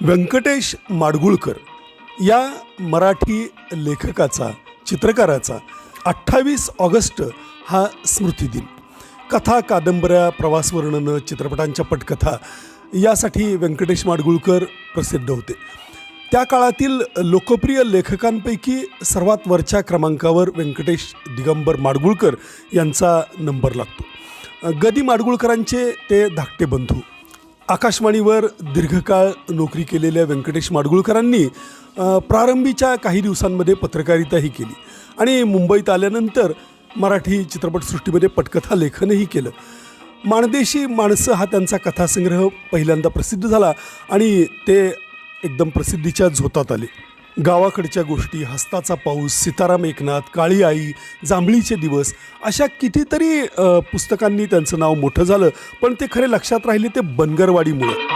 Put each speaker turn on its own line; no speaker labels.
व्यंकटेश माडगुळकर या मराठी लेखकाचा चित्रकाराचा अठ्ठावीस ऑगस्ट हा स्मृतिदिन. कथा कादंबऱ्या प्रवासवर्णनं चित्रपटांच्या पटकथा यासाठी व्यंकटेश माडगुळकर प्रसिद्ध होते. त्या काळातील लोकप्रिय लेखकांपैकी सर्वात वरच्या क्रमांकावर व्यंकटेश दिगंबर माडगुळकर यांचा नंबर लागतो. गदी माडगुळकरांचे ते धाकटे बंधू. आकाशवाणीवर दीर्घकाळ नोकरी केलेल्या व्यंकटेश माडगुळकरांनी प्रारंभीच्या काही दिवसांमध्ये पत्रकारिताही केली. आणि मुंबईत आल्यानंतर मराठी चित्रपटसृष्टीमध्ये पटकथा लेखनही केलं. माणदेशी माणसं हा त्यांचा कथासंग्रह पहिल्यांदा प्रसिद्ध झाला आणि ते एकदम प्रसिद्धीच्या झोतात आले. गावाकडच्या गोष्टी हस्ताचा पाऊस सीताराम एकनाथ काळी आई जांभळीचे दिवस अशा कितीतरी पुस्तकांनी त्यांचं नाव मोठं झालं पण ते खरे लक्षात राहिले ते बनगरवाडीमुळं.